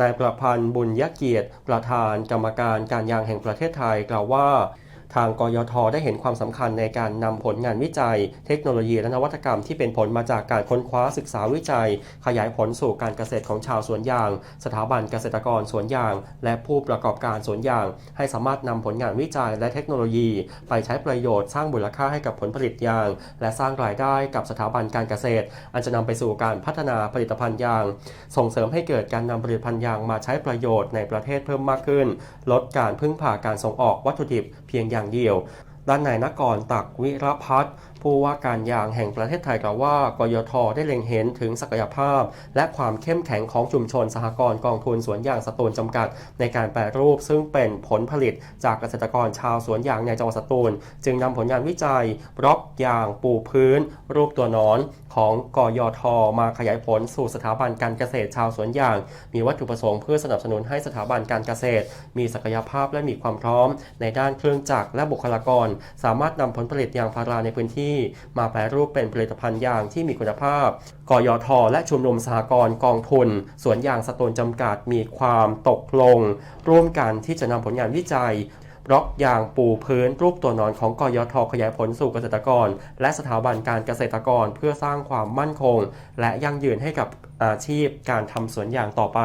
นายประพันธ์บุญยเกียรติ ประธานกรรมการการยางแห่งประเทศไทยกล่าวว่า ทางกยทได้เห็นความสำคัญในการนำผลงานวิจัย เทคโนโลยีและนวัตกรรมที่เป็นผลมาจากการค้นคว้าศึกษาวิจัย ขยายผลสู่การเกษตรของชาวสวนยาง สถาบันเกษตรกรสวนยาง และผู้ประกอบการสวนยาง ให้สามารถนำผลงานวิจัยและเทคโนโลยี ไปใช้ประโยชน์สร้างมูลค่าให้กับผลผลิตยาง และสร้างรายได้กับสถาบันการเกษตร อันจะนำไปสู่การพัฒนาผลิตภัณฑ์ยาง ส่งเสริมให้เกิดการนำผลิตภัณฑ์ยางมาใช้ประโยชน์ในประเทศเพิ่มมากขึ้น ลดการพึ่งพาการส่งออกวัตถุดิบเพียงอย่างางเดียว ด้านนายนกรตักวิรพัฒน์ ผู้ว่าการยางแห่งประเทศไทยกล่าวว่ากยทได้เล็งเห็นถึงศักยภาพ และความเข้มแข็งของชุมชนสหกรณ์กองทุนสวนยางสตูลจำกัด ในการแปรรูปซึ่งเป็นผลผลิตจากเกษตรกรชาวสวนยางในจังหวัดสตูล จึงนำผลงานวิจัยบล็อกยางปูพื้น รูปตัวนอนของกยทมาขยายผลสู่สถาบันการเกษตรชาวสวนยาง มีวัตถุประสงค์เพื่อสนับสนุนให้สถาบันการเกษตร มีศักยภาพและมีความพร้อม ในด้านเครื่องจักรและบุคลากร สามารถนำผลผลิตยางพาราในพื้นที่มาแปรรูปเป็นผลิตภัณฑ์ยางที่มีคุณภาพ กยท และชุมนุมสหกรณ์กองทุน สวนยางสตูลจำกัดมีความตกลง ร่วมกันที่จะนำผลงานวิจัยบล็อกยางปูพื้นรูปตัวนอนของกยทขยายผลสู่เกษตรกร และสถาบันการเกษตรกรเพื่อสร้างความมั่นคง และยั่งยืนให้กับอาชีพการทำสวนยางต่อไป